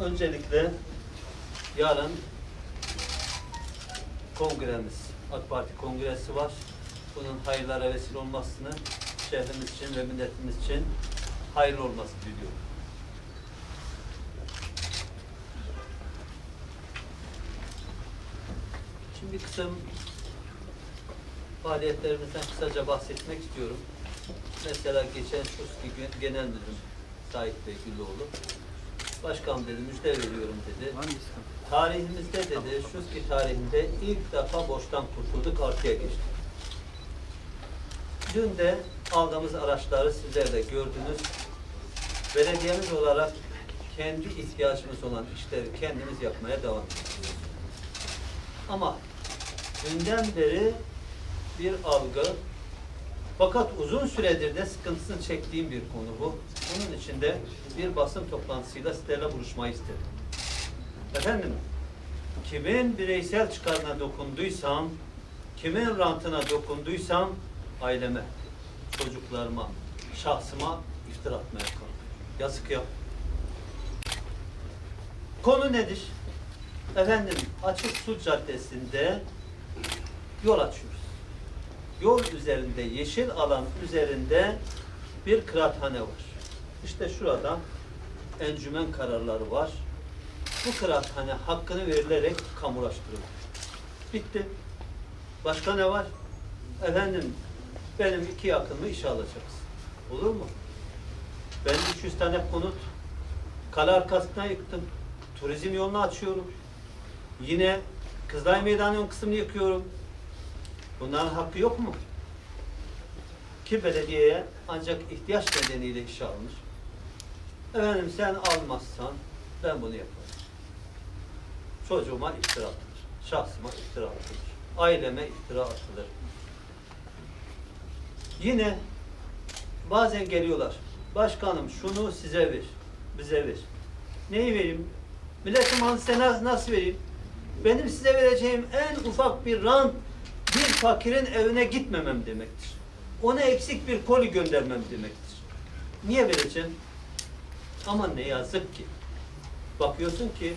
Öncelikle yarın kongremiz, AK Parti kongresi var. Bunun hayırlara vesile olmasını şehrimiz için ve milletimiz için hayırlı olmasını diliyorum. Şimdi kısım faaliyetlerimizden kısaca bahsetmek istiyorum. Mesela geçen Şuski Gen- Genel Müdürüm Sait Bey Güloğlu. Başkan dedi, müjde veriyorum dedi. Tarihimizde dedi, Şuski tarihinde ilk defa borçtan kurtulduk, artıya geçtik. Dün de aldığımız araçları sizler de gördünüz. Belediyemiz olarak kendi ihtiyacımız olan işleri kendimiz yapmaya devam ediyoruz. Ama dünden beri bir algı, fakat uzun süredir de sıkıntısını çektiğim bir konu bu. Bunun için de bir basın toplantısıyla sizlerle buluşmayı istedim. Efendim, kimin bireysel çıkarına dokunduysam, kimin rantına dokunduysam aileme, çocuklarıma, şahsıma iftira atmaya kalkıyor. Yazık ya. Konu nedir? Efendim, Açık Su Caddesi'nde yol açıyoruz. Yol üzerinde, yeşil alan üzerinde bir kıraathane var. İşte şurada encümen kararları var. Bu kıraathane hakkını verilerek kamulaştırıldı. Bitti. Başka ne var? Efendim, benim iki yakınımı işe alacağız. Olur mu? Ben 300 tane konut kale arkasına yıktım. Turizm yolunu açıyorum. Yine Kızılay Meydanı'nın kısmını yıkıyorum. Bunların hakkı yok mu? Ki belediyeye ancak ihtiyaç nedeniyle işe almış. Efendim sen almazsan ben bunu yaparım. Çocuğuma iftira atılır. Şahsıma iftira atılır. Aileme iftira atılır. Yine bazen geliyorlar. Başkanım şunu size ver. Bize ver. Neyi vereyim? Milletin malı size na- nasıl vereyim? Benim size vereceğim en ufak bir rant bir fakirin evine gitmemem demektir. Ona eksik bir koli göndermem demektir. Niye vereceğim? Ama ne yazık ki. Bakıyorsun ki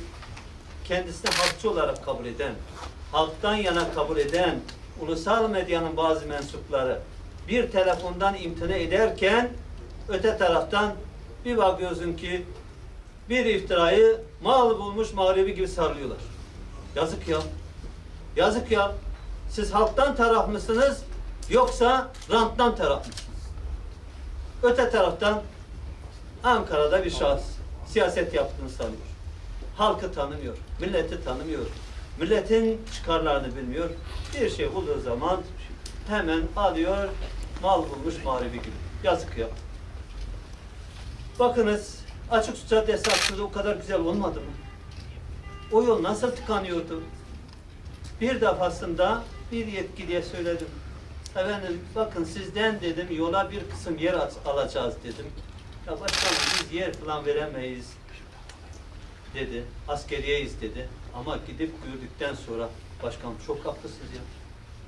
kendisini halkçı olarak kabul eden, halktan yana kabul eden ulusal medyanın bazı mensupları bir telefondan imtina ederken öte taraftan bir bakıyorsun ki bir iftirayı mal bulmuş mağlubi gibi sarılıyorlar. Yazık ya. Yazık ya. Siz halktan taraf mısınız yoksa ranttan taraf mısınız? Öte taraftan Ankara'da bir şahıs siyaset yaptığını sanıyor. Halkı tanımıyor, milleti tanımıyor. Milletin çıkarlarını bilmiyor. Bir şey bulduğu zaman hemen alıyor, mal bulmuş mağlubi gibi. Yazık ya. Bakınız açık su caddesi aslında o kadar güzel olmadı mı? O yol nasıl tıkanıyordu? Bir defasında bir yetkiliye söyledim. Efendim bakın sizden dedim yola bir kısım yer alacağız dedim. Ya başkanım biz yer falan veremeyiz dedi. Askeriyeyiz dedi. Ama gidip gördükten sonra başkanım çok haklısınız ya.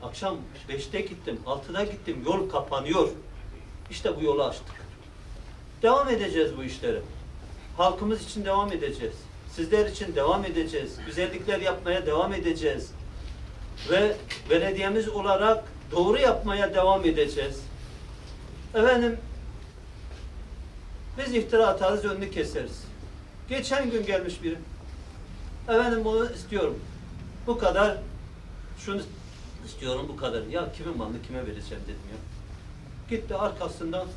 Akşam beşte gittim, altıda gittim, yol kapanıyor. İşte bu yolu açtık. Devam edeceğiz bu işlere. Halkımız için devam edeceğiz. Sizler için devam edeceğiz. Güzellikler yapmaya devam edeceğiz. Ve belediyemiz olarak doğru yapmaya devam edeceğiz. Efendim, biz iftira atarız, önünü keseriz. Geçen gün gelmiş biri. Efendim bunu istiyorum. Bu kadar, şunu istiyorum bu kadar. Ya kimin malını kime vereceğim dedim ya. Gitti arkasından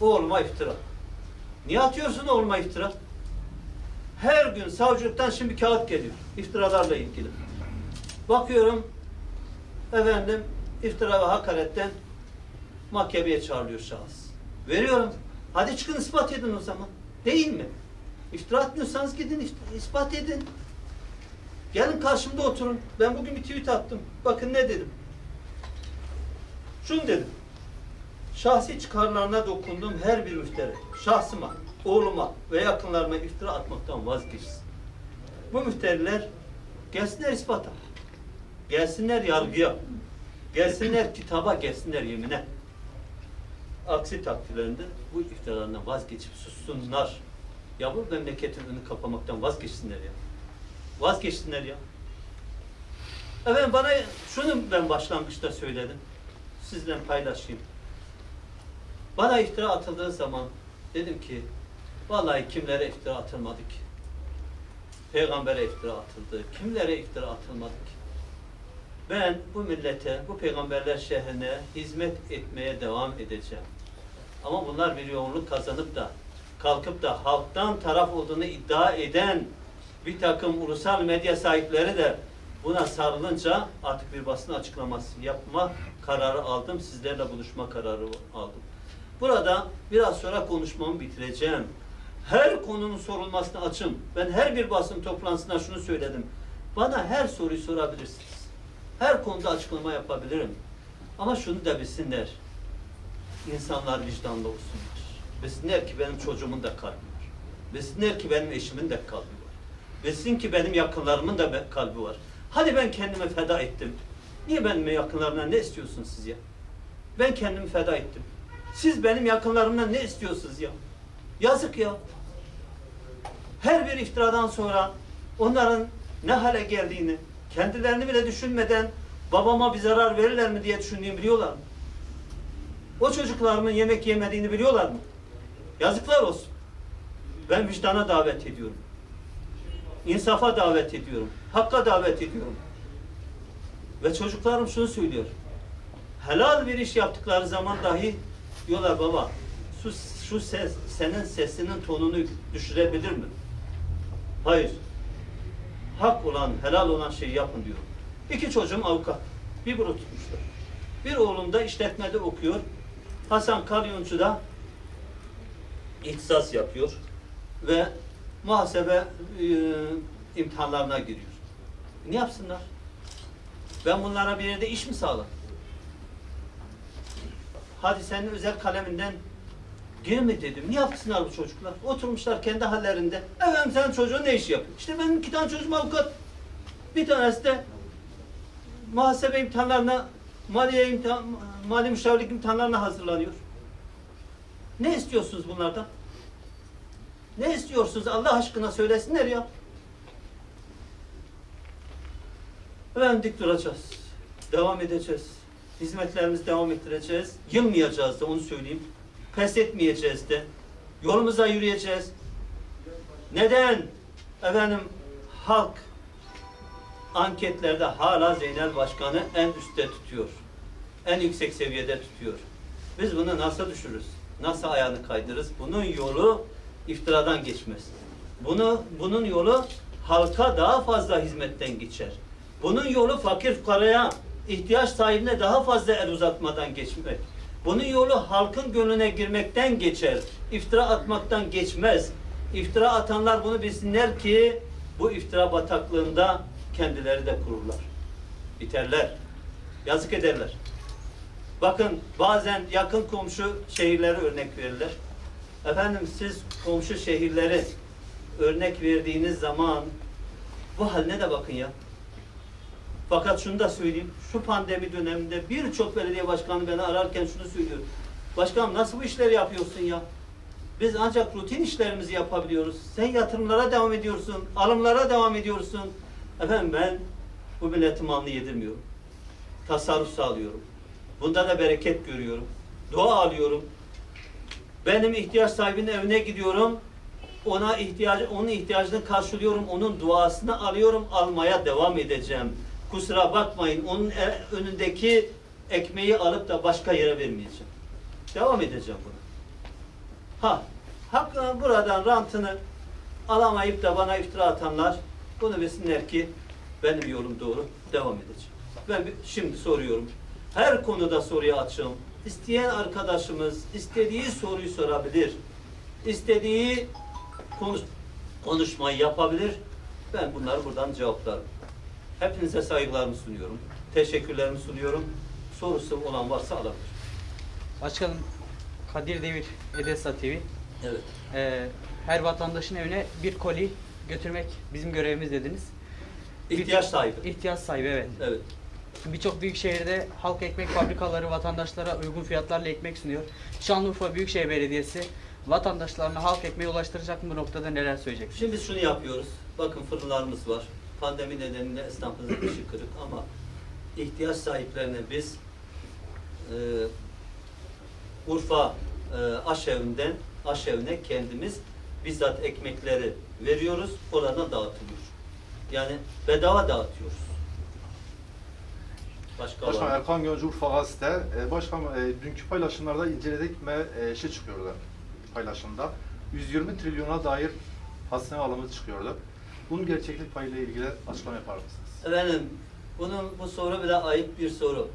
oğluma iftira. Niye atıyorsun oğluma iftira? Her gün savcılıktan şimdi kağıt geliyor. iftiralarla ilgili. Bakıyorum efendim iftira ve hakaretten mahkemeye çağrılıyor şahıs. Veriyorum. Hadi çıkın ispat edin o zaman. Değil mi? İftira atmıyorsanız gidin ispat edin. Gelin karşımda oturun. Ben bugün bir tweet attım. Bakın ne dedim. Şunu dedim. Şahsi çıkarlarına dokunduğum her bir müfteri, şahsıma, oğluma ve yakınlarıma iftira atmaktan vazgeçsin. Bu müfteriler gelsinler ispata, gelsinler yargıya, gelsinler kitaba, gelsinler yemine. Aksi takdirlerinde bu iftiralarından vazgeçip sussunlar. Ya bu memleketin önünü kapamaktan vazgeçsinler ya. Vazgeçsinler ya. Efendim bana şunu ben başlangıçta söyledim. Sizle paylaşayım. Bana iftira atıldığı zaman dedim ki vallahi kimlere iftira atılmadı ki? Peygambere iftira atıldı. Kimlere iftira atılmadı ki? Ben bu millete, bu peygamberler şehrine hizmet etmeye devam edeceğim. Ama bunlar bir yoğunluk kazanıp da kalkıp da halktan taraf olduğunu iddia eden bir takım ulusal medya sahipleri de buna sarılınca artık bir basın açıklaması yapma kararı aldım. Sizlerle buluşma kararı aldım. Burada biraz sonra konuşmamı bitireceğim. Her konunun sorulmasına açım. Ben her bir basın toplantısında şunu söyledim. Bana her soruyu sorabilirsiniz. Her konuda açıklama yapabilirim. Ama şunu da bilsinler. İnsanlar vicdanlı olsunlar. Bilsinler ki benim çocuğumun da kalbi var. Bilsinler ki benim eşimin de kalbi var. Bilsin ki benim yakınlarımın da kalbi var. Hadi ben kendimi feda ettim. Niye benim yakınlarımdan ne istiyorsunuz siz ya? Ben kendimi feda ettim. Siz benim yakınlarımdan ne istiyorsunuz ya? Yazık ya. Her bir iftiradan sonra onların ne hale geldiğini, kendilerini bile düşünmeden babama bir zarar verirler mi diye düşündüğümü biliyorlar mı? O çocuklarımın yemek yemediğini biliyorlar mı? Yazıklar olsun. Ben vicdana davet ediyorum. İnsafa davet ediyorum. Hakka davet ediyorum. Ve çocuklarım şunu söylüyor. Helal bir iş yaptıkları zaman dahi diyorlar baba şu, şu ses, senin sesinin tonunu düşürebilir mi? Hayır. Hak olan, helal olan şeyi yapın diyor. İki çocuğum avukat. Bir büro tutmuşlar. Bir oğlum da işletmede okuyor. Hasan Kalyoncu da ihtisas yapıyor ve muhasebe e, imtihanlarına giriyor. Ne yapsınlar? Ben bunlara bir yerde iş mi sağlarım? Hadi senin özel kaleminden girme dedim. Ne yapsınlar bu çocuklar? Oturmuşlar kendi hallerinde. Efendim senin çocuğun ne iş yapıyor? İşte benim iki tane çocuğum avukat. Bir tanesi de muhasebe imtihanlarına, maliye imtihan, mali müşavirlik imtihanlarına hazırlanıyor. Ne istiyorsunuz bunlardan? Ne istiyorsunuz? Allah aşkına söylesinler ya. Efendim dik duracağız. Devam edeceğiz. Hizmetlerimizi devam ettireceğiz. Yılmayacağız da onu söyleyeyim. Pes etmeyeceğiz de. Yolumuza yürüyeceğiz. Neden? Efendim halk anketlerde hala Zeynel Başkan'ı en üstte tutuyor. En yüksek seviyede tutuyor. Biz bunu nasıl düşürürüz? Nasıl ayağını kaydırırız? Bunun yolu iftiradan geçmez. Bunu bunun yolu halka daha fazla hizmetten geçer. Bunun yolu fakir fukaraya, ihtiyaç sahibine daha fazla el uzatmadan geçmek. Bunun yolu halkın gönlüne girmekten geçer. İftira atmaktan geçmez. İftira atanlar bunu bilsinler ki bu iftira bataklığında kendileri de kururlar. Biterler. Yazık ederler. Bakın bazen yakın komşu şehirleri örnek verirler. Efendim siz komşu şehirleri örnek verdiğiniz zaman bu haline de bakın ya. Fakat şunu da söyleyeyim. Şu pandemi döneminde birçok belediye başkanı beni ararken şunu söylüyor. Başkanım nasıl bu işleri yapıyorsun ya? Biz ancak rutin işlerimizi yapabiliyoruz. Sen yatırımlara devam ediyorsun, alımlara devam ediyorsun. Efendim ben bu milleti malını yedirmiyorum. Tasarruf sağlıyorum. Bunda da bereket görüyorum. Dua alıyorum. Benim ihtiyaç sahibinin evine gidiyorum. Ona ihtiyacı, onun ihtiyacını karşılıyorum. Onun duasını alıyorum. Almaya devam edeceğim. Kusura bakmayın. Onun e- önündeki ekmeği alıp da başka yere vermeyeceğim. Devam edeceğim buna. Ha, hak buradan rantını alamayıp da bana iftira atanlar bunu bilsinler ki benim yolum doğru. Devam edeceğim. Ben şimdi soruyorum. Her konuda soruya açığım. İsteyen arkadaşımız istediği soruyu sorabilir. İstediği konuş, konuşmayı yapabilir. Ben bunları buradan cevaplarım. Hepinize saygılarımı sunuyorum. Teşekkürlerimi sunuyorum. Sorusu olan varsa alabilir. Başkanım Kadir Devir Edesa TV. Evet. Ee, her vatandaşın evine bir koli götürmek bizim görevimiz dediniz. İhtiyaç sahibi. İhtiyaç sahibi evet. Evet. Birçok büyük şehirde halk ekmek fabrikaları vatandaşlara uygun fiyatlarla ekmek sunuyor. Şanlıurfa Büyükşehir Belediyesi vatandaşlarına halk ekmeği ulaştıracak mı bu noktada neler söyleyeceksiniz? Şimdi biz şunu yapıyoruz. Bakın fırınlarımız var. Pandemi nedeniyle esnafımızın dışı kırık ama ihtiyaç sahiplerine biz e, Urfa e, aşevinden aşevine kendimiz bizzat ekmekleri veriyoruz. Oradan dağıtılıyor. Yani bedava dağıtıyoruz. Başka Başkan var mı? Erkan Gönce Urfa Gazete. E, Başkan e, dünkü paylaşımlarda inceledik ve e, şey çıkıyordu paylaşımda. 120 trilyona dair hazine alımı çıkıyordu. Bunun gerçeklik payıyla ilgili açıklama yapar mısınız? Efendim, bunun bu soru bile ayıp bir soru.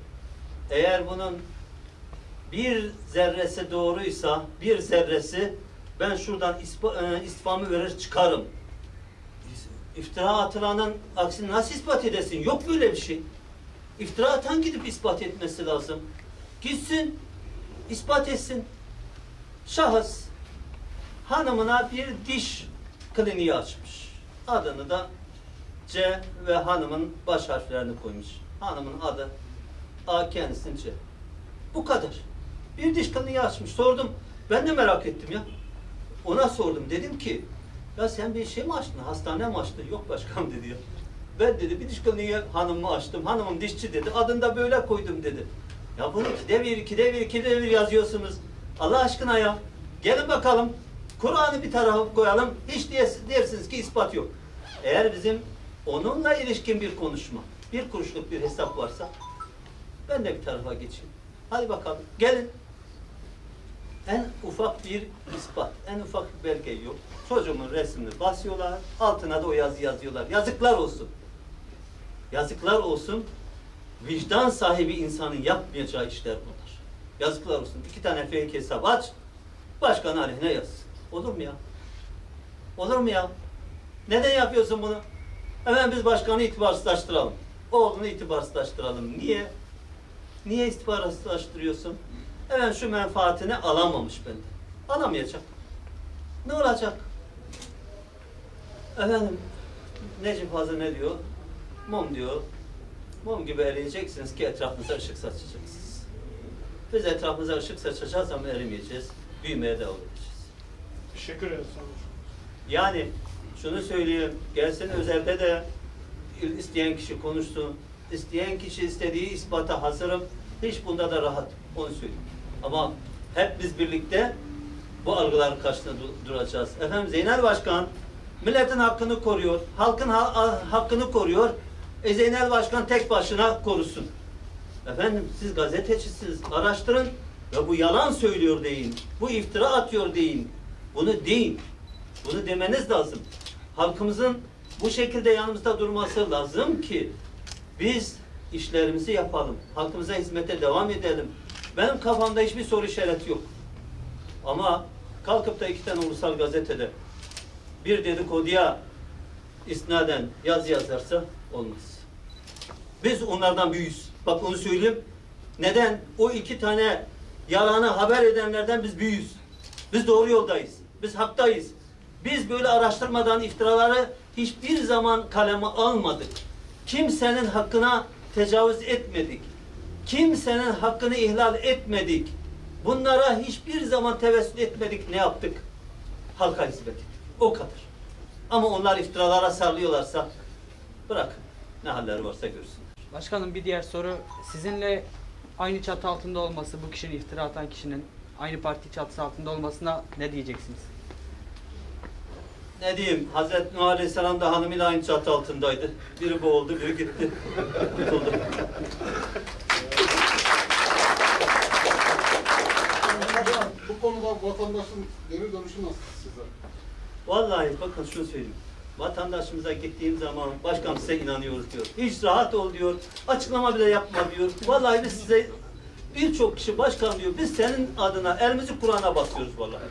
Eğer bunun bir zerresi doğruysa, bir zerresi ben şuradan e, istifamı verir çıkarım. İftira atılanın aksini nasıl ispat edesin? Yok böyle bir şey. İftira atan gidip ispat etmesi lazım. Gitsin, ispat etsin. Şahıs hanımına bir diş kliniği açmış. Adını da C ve hanımın baş harflerini koymuş. Hanımın adı A kendisinin C. Bu kadar. Bir diş kliniği açmış. Sordum. Ben de merak ettim ya. Ona sordum. Dedim ki ya sen bir şey mi açtın? Hastane mi açtın? Yok başkanım dedi ya. Ben dedi bir diş kliniği hanımımı açtım. Hanımım dişçi dedi. Adını da böyle koydum dedi. Ya bunu ikide bir, ikide bir, ikide bir yazıyorsunuz. Allah aşkına ya. Gelin bakalım. Kur'an'ı bir tarafa koyalım. Hiç dersiniz ki ispat yok. Eğer bizim onunla ilişkin bir konuşma, bir kuruşluk bir hesap varsa ben de bir tarafa geçeyim. Hadi bakalım. Gelin. En ufak bir ispat, en ufak bir belge yok. Çocuğumun resmini basıyorlar, altına da o yazı yazıyorlar. Yazıklar olsun. Yazıklar olsun. Vicdan sahibi insanın yapmayacağı işler bunlar. Yazıklar olsun. İki tane fake hesap aç, başkan aleyhine yaz. Olur mu ya? Olur mu ya? Neden yapıyorsun bunu? Hemen biz başkanı itibarsızlaştıralım. Oğlunu itibarsızlaştıralım. Niye? Niye itibarsızlaştırıyorsun? Hemen şu menfaatini alamamış benden. Alamayacak. Ne olacak? Efendim, Necip Fazıl ne diyor? Mum diyor. Mum gibi eriyeceksiniz ki etrafınıza ışık saçacaksınız. Biz etrafımıza ışık saçacağız ama erimeyeceğiz. Büyümeye devam edeceğiz. Teşekkür ederiz. Yani şunu söyleyeyim, gelsin özelde de isteyen kişi konuşsun. İsteyen kişi istediği ispata hazırım. Hiç bunda da rahat. Onu söyleyeyim. Ama hep biz birlikte bu algıların karşısında du- duracağız. Efendim Zeynel Başkan milletin hakkını koruyor. Halkın ha- ha- hakkını koruyor. E Zeynel Başkan tek başına korusun. Efendim siz gazetecisiniz. Araştırın ve bu yalan söylüyor deyin. Bu iftira atıyor deyin. Bunu deyin. Bunu demeniz lazım. Halkımızın bu şekilde yanımızda durması lazım ki biz işlerimizi yapalım. Halkımıza hizmete devam edelim. Benim kafamda hiçbir soru işareti yok. Ama kalkıp da iki tane ulusal gazetede bir dedikoduya isnaden yaz yazarsa olmaz. Biz onlardan büyüğüz. Bak onu söyleyeyim. Neden? O iki tane yalanı haber edenlerden biz büyüğüz. Biz doğru yoldayız. Biz haktayız. Biz böyle araştırmadan iftiraları hiçbir zaman kaleme almadık. Kimsenin hakkına tecavüz etmedik. Kimsenin hakkını ihlal etmedik. Bunlara hiçbir zaman tevessül etmedik. Ne yaptık? Halka hizmet ettik. O kadar. Ama onlar iftiralara sarılıyorlarsa bırakın. Ne halleri varsa görsünler. Başkanım bir diğer soru sizinle aynı çatı altında olması bu kişinin iftira atan kişinin aynı parti çatısı altında olmasına ne diyeceksiniz? Ne diyeyim? Hazreti Nuh Aleyhisselam da hanımıyla aynı çatı altındaydı. Biri boğuldu, biri gitti. Kurtuldu. Bu konuda vatandaşın geri dönüşü nasıl size? Vallahi bakın şunu söyleyeyim. Vatandaşımıza gittiğim zaman başkan size inanıyoruz diyor. Hiç rahat ol diyor. Açıklama bile yapma diyor. Vallahi biz size birçok kişi başkan diyor. Biz senin adına elimizi Kur'an'a basıyoruz vallahi.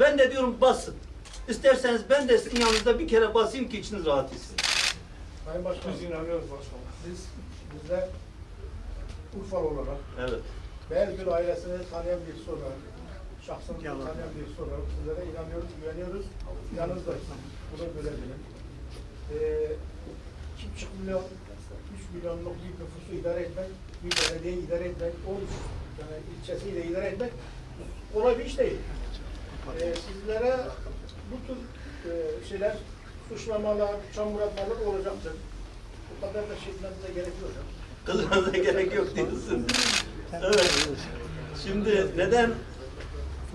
Ben de diyorum basın. İsterseniz ben de sizin yanınızda bir kere basayım ki içiniz rahat etsin. Sayın Başkanım, Biz inanıyoruz başkanım. biz, bizler Urfalı olarak Evet. Beğergül ailesini tanıyan bir soru, şahsını tanıyan bir soru, sizlere inanıyoruz, güveniyoruz, yanınızdayız. Bunu görebilin. Ee, iki buçuk milyon, üç milyonluk bir nüfusu idare etmek, bir belediyeyi idare etmek, o yani ilçesiyle idare etmek kolay bir iş değil. e, sizlere bu tür e, şeyler suçlamalar, çamur atmalar olacaktır. Bu kadar da şey etmenize gerek yok. Kızmanıza gerek yok diyorsun. Evet. Şimdi neden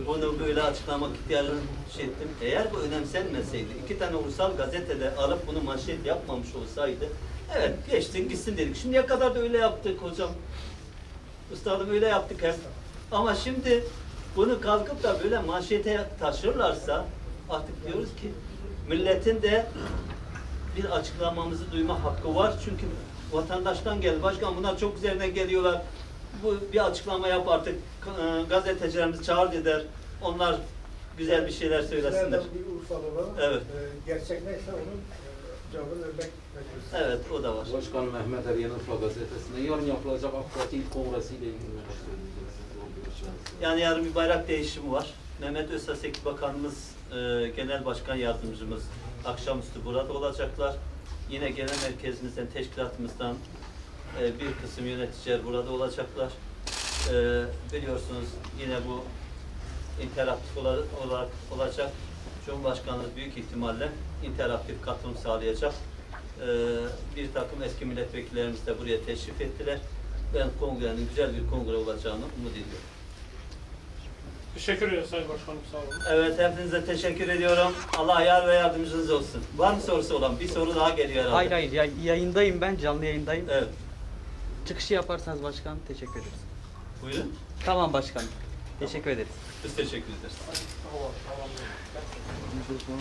bunu böyle açıklamak ihtiyacını şey ettim? Eğer bu önemsenmeseydi, iki tane ulusal gazetede alıp bunu manşet yapmamış olsaydı, evet geçsin gitsin dedik. Şimdiye kadar da öyle yaptık hocam. Üstadım öyle yaptık hep. Ama şimdi bunu kalkıp da böyle manşete taşırlarsa artık diyoruz ki milletin de bir açıklamamızı duyma hakkı var. Çünkü vatandaştan geldi. Başkan bunlar çok üzerine geliyorlar. Bu bir açıklama yap artık. E, gazetecilerimiz çağır der. Onlar güzel bir şeyler söylesinler. Bir Urfalı olarak Evet. e, gerçek neyse onun e, cevabını vermek. Evet o da var. Başkan Mehmet Eryen Urfa gazetesinde yarın yapılacak AK Parti İl Kongresi ile ilgili? Yani yarın bir bayrak değişimi var. Mehmet Özsasek Bakanımız, e, Genel Başkan Yardımcımız akşamüstü burada olacaklar. Yine genel merkezimizden, teşkilatımızdan e, bir kısım yöneticiler burada olacaklar. E, biliyorsunuz yine bu interaktif ola- olarak olacak. Cumhurbaşkanlığı büyük ihtimalle interaktif katılım sağlayacak. E, bir takım eski milletvekillerimiz de buraya teşrif ettiler. Ben kongrenin güzel bir kongre olacağını umut ediyorum. Teşekkür ederiz Sayın Başkanım sağ olun. Evet hepinize teşekkür ediyorum. Allah yar ve yardımcınız olsun. Var mı sorusu olan? Bir soru daha geliyor herhalde. Hayır hayır ya- yayındayım ben canlı yayındayım. Evet. Çıkışı yaparsanız başkan teşekkür ederiz. Buyurun. Tamam başkanım. Teşekkür ederiz. Biz teşekkür ederiz. Tamam, tamam.